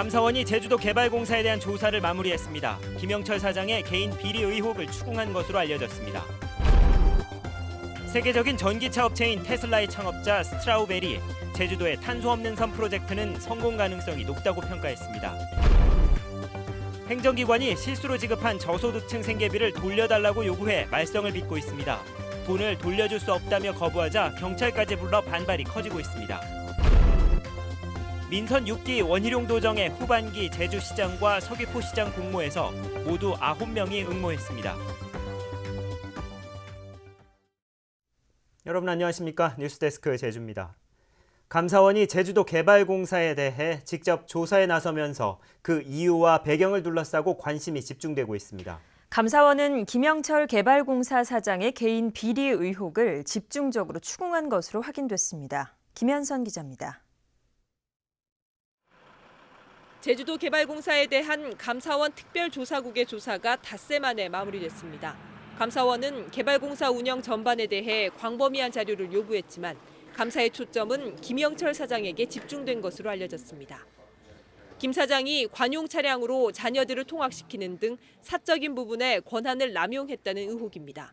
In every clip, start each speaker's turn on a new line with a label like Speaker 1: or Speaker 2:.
Speaker 1: 감사원이 제주도 개발공사에 대한 조사를 마무리했습니다. 김영철 사장의 개인 비리 의혹을 추궁한 것으로 알려졌습니다. 세계적인 전기차 업체인 테슬라의 창업자 스트라우벨이 제주도의 탄소 없는 섬 프로젝트는 성공 가능성이 높다고 평가했습니다. 행정기관이 실수로 지급한 저소득층 생계비를 돌려달라고 요구해 말썽을 빚고 있습니다. 돈을 돌려줄 수 없다며 거부하자 경찰까지 불러 반발이 커지고 있습니다. 민선 6기 원희룡 도정의 후반기 제주시장과 서귀포시장 공모에서 모두 9명이 응모했습니다. 여러분 안녕하십니까? 뉴스데스크 제주입니다. 감사원이 제주도 개발공사에 대해 직접 조사에 나서면서 그 이유와 배경을 둘러싸고 관심이 집중되고 있습니다.
Speaker 2: 감사원은 김영철 개발공사 사장의 개인 비리 의혹을 집중적으로 추궁한 것으로 확인됐습니다. 김현선 기자입니다.
Speaker 3: 제주도 개발공사에 대한 감사원 특별조사국의 조사가 닷새 만에 마무리됐습니다. 감사원은 개발공사 운영 전반에 대해 광범위한 자료를 요구했지만 감사의 초점은 김영철 사장에게 집중된 것으로 알려졌습니다. 김 사장이 관용 차량으로 자녀들을 통학시키는 등 사적인 부분에 권한을 남용했다는 의혹입니다.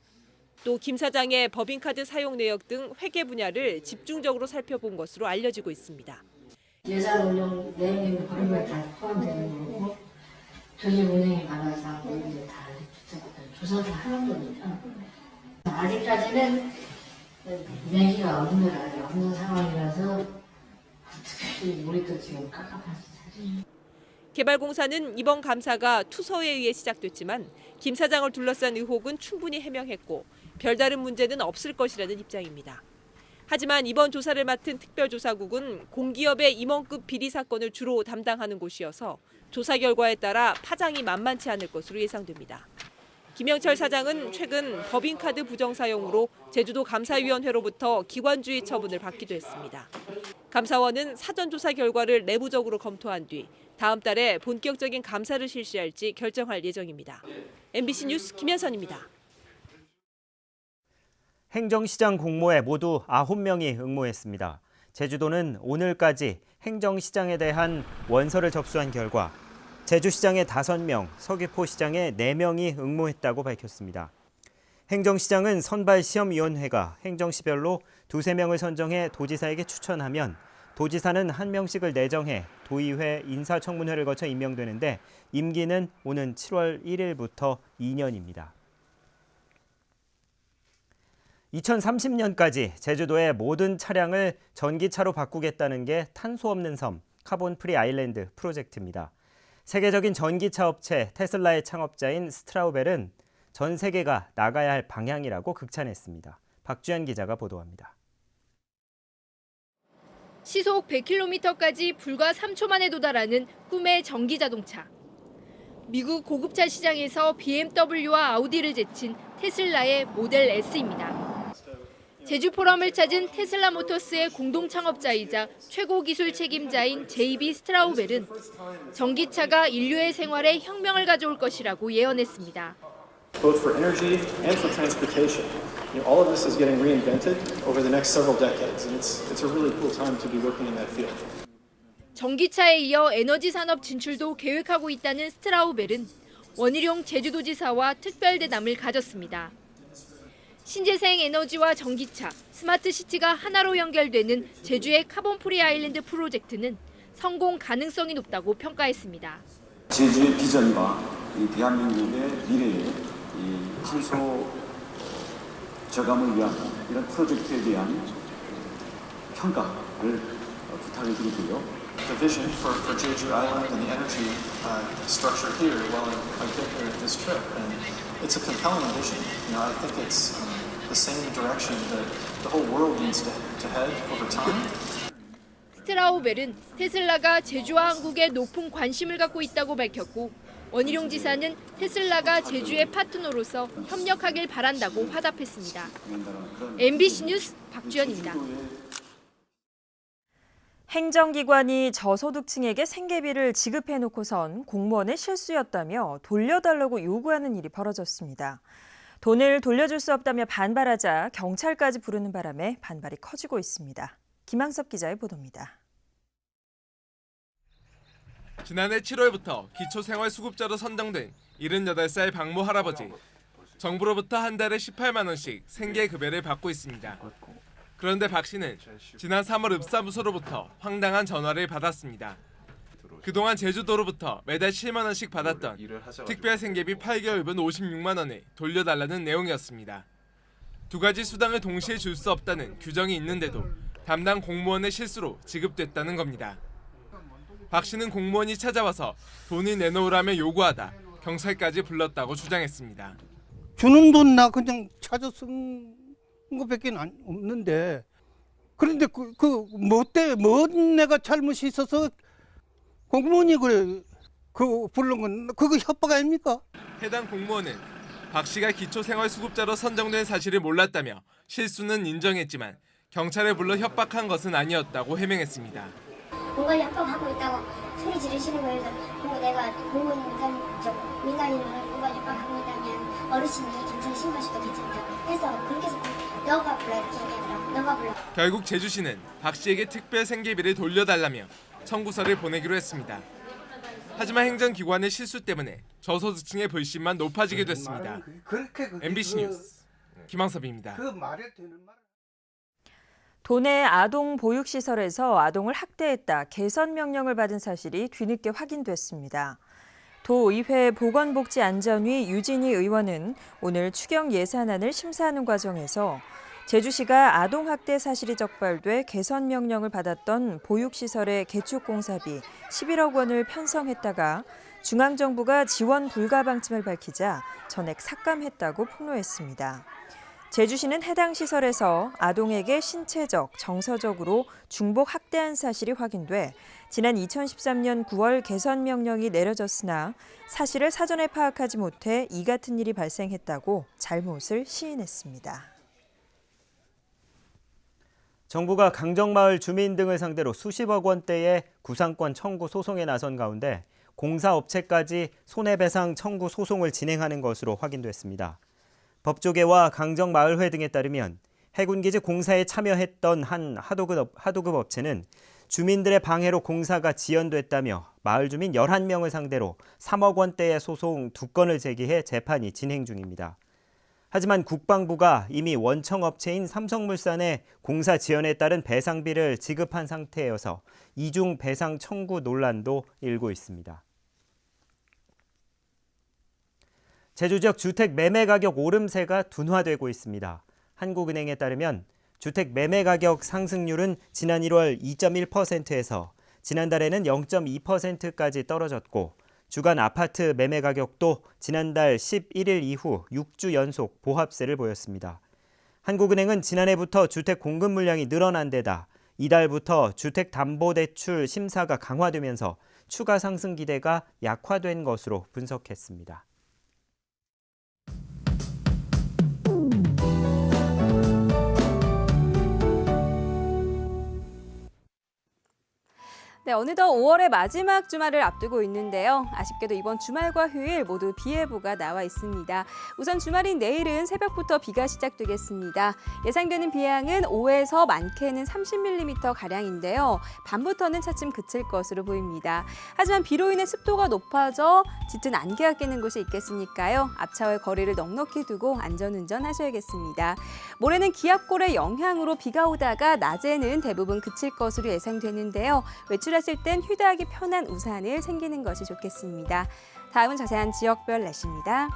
Speaker 3: 또 김 사장의 법인카드 사용 내역 등 회계 분야를 집중적으로 살펴본 것으로 알려지고 있습니다.
Speaker 4: 예산 운영 내용이 그런 걸다 포함되는 거고 조직 운영에 관해서 이제 다 조사를 하는 거니까 아직까지는 얘기가 없는 없는 상황이라서 특히 우리 도 지금 깝깝하지.
Speaker 3: 개발공사는 이번 감사가 투서에 의해 시작됐지만 김 사장을 둘러싼 의혹은 충분히 해명했고 별다른 문제는 없을 것이라는 입장입니다. 하지만 이번 조사를 맡은 특별조사국은 공기업의 임원급 비리 사건을 주로 담당하는 곳이어서 조사 결과에 따라 파장이 만만치 않을 것으로 예상됩니다. 김영철 사장은 최근 법인카드 부정 사용으로 제주도 감사위원회로부터 기관주의 처분을 받기도 했습니다. 감사원은 사전 조사 결과를 내부적으로 검토한 뒤 다음 달에 본격적인 감사를 실시할지 결정할 예정입니다. MBC 뉴스 김현선입니다.
Speaker 1: 행정시장 공모에 모두 9명이 응모했습니다. 제주도는 오늘까지 행정시장에 대한 원서를 접수한 결과 제주시장에 5명, 서귀포시장에 4명이 응모했다고 밝혔습니다. 행정시장은 선발시험위원회가 행정시별로 두세 명을 선정해 도지사에게 추천하면 도지사는 한 명씩을 내정해 도의회 인사청문회를 거쳐 임명되는데 임기는 오는 7월 1일부터 2년입니다. 2030년까지 제주도의 모든 차량을 전기차로 바꾸겠다는 게 탄소 없는 섬 카본 프리 아일랜드 프로젝트입니다. 세계적인 전기차 업체 테슬라의 창업자인 스트라우벨은 전 세계가 나가야 할 방향이라고 극찬했습니다. 박주현 기자가 보도합니다.
Speaker 5: 시속 100km까지 불과 3초 만에 도달하는 꿈의 전기 자동차. 미국 고급차 시장에서 BMW와 아우디를 제친 테슬라의 모델 S입니다. 제주 포럼을 찾은 테슬라 모터스의 공동 창업자이자 최고 기술 책임자인 JB 스트라우벨은 전기차가 인류의 생활에 혁명을 가져올 것이라고 예언했습니다.
Speaker 6: both for energy and for transportation. You know, all of this is getting reinvented over the next several decades, and it's, it's a really cool time to be working in that field.
Speaker 5: 전기차에 이어 에너지 산업 진출도 계획하고 있다는 스트라우벨은 원희룡 제주도지사와 특별 대담을 가졌습니다. 신재생 에너지와 전기차, 스마트 시티가 하나로 연결되는 제주의 카본 프리 아일랜드 프로젝트는 성공 가능성이 높다고 평가했습니다.
Speaker 7: 제주의 비전과 이 대한민국의 미래의 이 탄소 저감을 위한 이런 프로젝트에 대한 평가를 어, 부탁을 드리고요.
Speaker 6: The vision for, for Jeju Island and the energy uh, structure here, well, been here this trip, and it's a compelling vision. You know, I think it's um, the same direction that the whole world needs to, to head over time.
Speaker 5: 스트라우벨은 테슬라가 제주와 한국에 높은 관심을 갖고 있다고 밝혔고 원희룡 지사는 테슬라가 제주의 파트너로서 협력하길 바란다고 화답했습니다. MBC 뉴스 박주연입니다.
Speaker 2: 행정기관이 저소득층에게 생계비를 지급해놓고선 공무원의 실수였다며 돌려달라고 요구하는 일이 벌어졌습니다. 돈을 돌려줄 수 없다며 반발하자 경찰까지 부르는 바람에 반발이 커지고 있습니다. 김항섭 기자의 보도입니다.
Speaker 8: 지난해 7월부터 기초생활수급자로 선정된 78살 박모 할아버지. 정부로부터 한 달에 18만 원씩 생계급여를 받고 있습니다. 그런데 박 씨는 지난 3월 읍사무소로부터 황당한 전화를 받았습니다. 그동안 제주도로부터 매달 7만 원씩 받았던 특별 생계비 8개월분 56만 원을 돌려달라는 내용이었습니다. 두 가지 수당을 동시에 줄 수 없다는 규정이 있는데도 담당 공무원의 실수로 지급됐다는 겁니다. 박 씨는 공무원이 찾아와서 돈을 내놓으라며 요구하다 경찰까지 불렀다고 주장했습니다.
Speaker 9: 주는 돈 나 그냥 찾아 쓴 거밖에 안 없는데 그런데 그, 그 뭐 때, 뭐 내가 잘못이 있어서 공무원이 그래 그 부른 건 그거 협박 아닙니까?
Speaker 8: 해당 공무원은 박 씨가 기초생활수급자로 선정된 사실을 몰랐다며 실수는 인정했지만 경찰에 불러 협박한 것은 아니었다고 해명했습니다.
Speaker 10: 뭔가 협박하고 있다고 소리 지르시는 거예요. 그래서 뭐 내가 공무원 민간 저 민간인으로 뭔가 협박하고 있다면 어르신이 경찰 신고하셔도 괜찮다고 해서 그렇게 해서 너가 불러 이렇게 얘기하더라고. 너가 불러.
Speaker 8: 결국 제주시는 박 씨에게 특별 생계비를 돌려달라며 청구서를 보내기로 했습니다. 하지만 행정기관의 실수 때문에 저소득층의 불신만 높아지게 됐습니다.
Speaker 9: 그렇게 그게
Speaker 8: MBC
Speaker 9: 그-
Speaker 8: 뉴스 김항섭입니다.
Speaker 9: 그.
Speaker 2: 도내 아동 보육시설에서 아동을 학대했다 개선 명령을 받은 사실이 뒤늦게 확인됐습니다. 도의회 보건복지안전위 유진희 의원은 오늘 추경 예산안을 심사하는 과정에서 제주시가 아동학대 사실이 적발돼 개선 명령을 받았던 보육시설의 개축공사비 11억 원을 편성했다가 중앙정부가 지원 불가 방침을 밝히자 전액 삭감했다고 폭로했습니다. 제주시는 해당 시설에서 아동에게 신체적, 정서적으로 중복 학대한 사실이 확인돼 지난 2013년 9월 개선 명령이 내려졌으나 사실을 사전에 파악하지 못해 이 같은 일이 발생했다고 잘못을 시인했습니다.
Speaker 1: 정부가 강정마을 주민 등을 상대로 수십억 원대의 구상권 청구 소송에 나선 가운데 공사업체까지 손해배상 청구 소송을 진행하는 것으로 확인됐습니다. 법조계와 강정마을회 등에 따르면 해군기지 공사에 참여했던 한 하도급, 업- 하도급 업체는 주민들의 방해로 공사가 지연됐다며 마을 주민 11명을 상대로 3억 원대의 소송 두 건을 제기해 재판이 진행 중입니다. 하지만 국방부가 이미 원청 업체인 삼성물산에 공사 지연에 따른 배상비를 지급한 상태여서 이중 배상 청구 논란도 일고 있습니다. 제주 지역 주택 매매 가격 오름세가 둔화되고 있습니다. 한국은행에 따르면 주택 매매 가격 상승률은 지난 1월 2.1%에서 지난달에는 0.2%까지 떨어졌고 주간 아파트 매매 가격도 지난달 11일 이후 6주 연속 보합세를 보였습니다. 한국은행은 지난해부터 주택 공급 물량이 늘어난 데다 이달부터 주택담보대출 심사가 강화되면서 추가 상승 기대가 약화된 것으로 분석했습니다.
Speaker 11: 네, 어느덧 5월의 마지막 주말을 앞두고 있는데요. 아쉽게도 이번 주말과 휴일 모두 비 예보가 나와 있습니다. 우선 주말인 내일은 새벽부터 비가 시작되겠습니다. 예상되는 비양은 5에서 많게는 30mm 가량인데요. 밤부터는 차츰 그칠 것으로 보입니다. 하지만 비로 인해 습도가 높아져 짙은 안개가 끼는 곳이 있겠으니까요. 앞차와의 거리를 넉넉히 두고 안전운전 하셔야겠습니다. 모레는 기압골의 영향으로 비가 오다가 낮에는 대부분 그칠 것으로 예상되는데요. 외출 하실 땐 휴대하기 편한 우산을 챙기는 것이 좋겠습니다. 다음은 자세한 지역별 날씨입니다.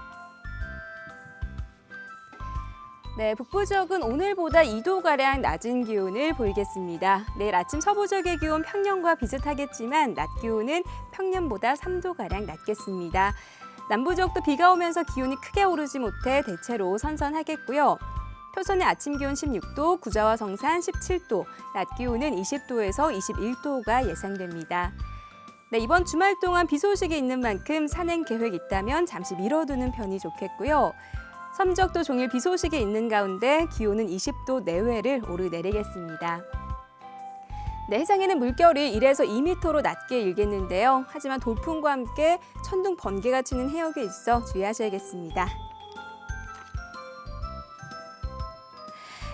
Speaker 11: 네, 북부 지역은 오늘보다 2도가량 낮은 기온을 보이겠습니다. 내일 아침 서부 지역의 기온 평년과 비슷하겠지만 낮 기온은 평년보다 3도가량 낮겠습니다. 남부 지역도 비가 오면서 기온이 크게 오르지 못해 대체로 선선하겠고요. 표선의 아침 기온 16도, 구자와 성산 17도, 낮 기온은 20도에서 21도가 예상됩니다. 네, 이번 주말 동안 비 소식이 있는 만큼 산행 계획 있다면 잠시 미뤄두는 편이 좋겠고요. 섬적도 종일 비 소식이 있는 가운데 기온은 20도 내외를 오르내리겠습니다. 네, 해상에는 물결이 1에서 2m로 낮게 일겠는데요. 하지만 돌풍과 함께 천둥 번개가 치는 해역이 있어 주의하셔야겠습니다.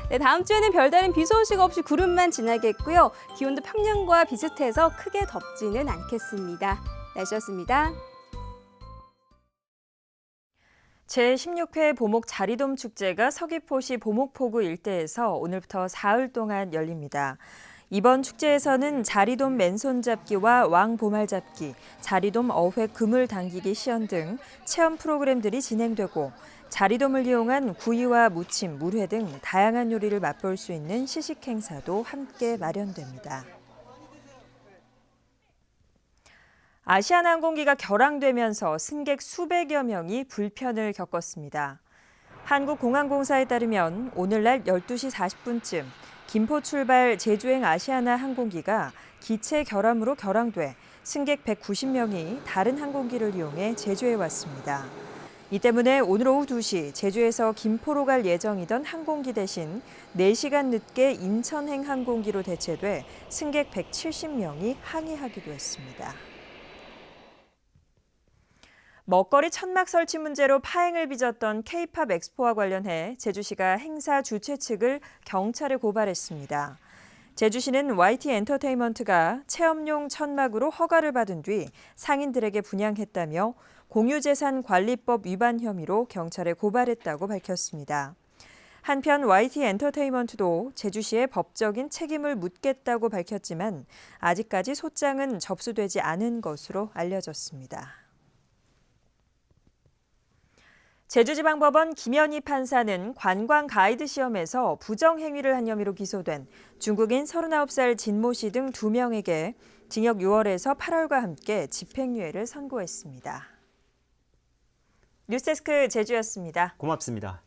Speaker 11: 네, 다음 주에는 별다른 비 소식 없이 구름만 지나겠고요. 기온도 평년과 비슷해서 크게 덥지는 않겠습니다. 날씨였습니다.
Speaker 2: 제16회 보목 자리돔 축제가 서귀포시 보목포구 일대에서 오늘부터 사흘 동안 열립니다. 이번 축제에서는 자리돔 맨손 잡기와 왕 보말 잡기, 자리돔 어회 그물 당기기 시연 등 체험 프로그램들이 진행되고 자리돔을 이용한 구이와 무침, 물회 등 다양한 요리를 맛볼 수 있는 시식 행사도 함께 마련됩니다. 아시아나항공기가 결항되면서 승객 수백여 명이 불편을 겪었습니다. 한국공항공사에 따르면 오늘날 12시 40분쯤 김포 출발 제주행 아시아나 항공기가 기체 결함으로 결항돼 승객 190명이 다른 항공기를 이용해 제주에 왔습니다. 이 때문에 오늘 오후 2시 제주에서 김포로 갈 예정이던 항공기 대신 4시간 늦게 인천행 항공기로 대체돼 승객 170명이 항의하기도 했습니다. 먹거리 천막 설치 문제로 파행을 빚었던 K-팝 엑스포와 관련해 제주시가 행사 주최 측을 경찰에 고발했습니다. 제주시는 YT 엔터테인먼트가 체험용 천막으로 허가를 받은 뒤 상인들에게 분양했다며 공유재산 관리법 위반 혐의로 경찰에 고발했다고 밝혔습니다. 한편 YT 엔터테인먼트도 제주시에 법적인 책임을 묻겠다고 밝혔지만 아직까지 소장은 접수되지 않은 것으로 알려졌습니다. 제주지방법원 김현희 판사는 관광 가이드 시험에서 부정 행위를 한 혐의로 기소된 중국인 39살 진모 씨 등 2명에게 징역 6월에서 8월과 함께 집행유예를 선고했습니다. 뉴스데스크 제주였습니다.
Speaker 1: 고맙습니다.